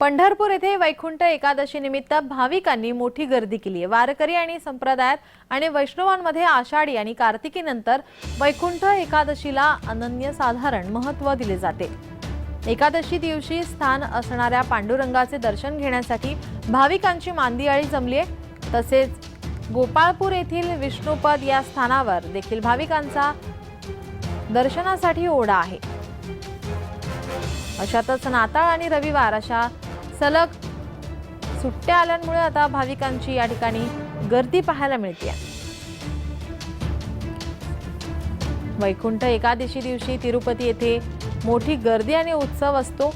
पंढरपूर येथे वैकुंठ एकादशी निमित्त भाविकांनी मोठी गर्दी केली आहे. वारकरी आणि संप्रदायात आणि वैष्णवांमध्ये आषाढी आणि कार्तिकीनंतर वैकुंठ एकादशीला अनन्यसाधारण महत्त्व दिले जाते. एकादशी दिवशी स्थान असणाऱ्या पांडुरंगाचे दर्शन घेण्यासाठी भाविकांची मांदियाळी जमली आहे. तसेच गोपाळपूर येथील विष्णुपद या स्थानावर देखील भाविकांचा दर्शनासाठी ओढा आहे. अशातच नाताळ आणि रविवार अशा सलग सुट्ट्या आल्यामुळे आता भाविकांची या ठिकाणी गर्दी पाहायला मिळते वैकुंठ एकादशी दिवशी तिरुपती येथे मोठी गर्दी आणि उत्सव असतो.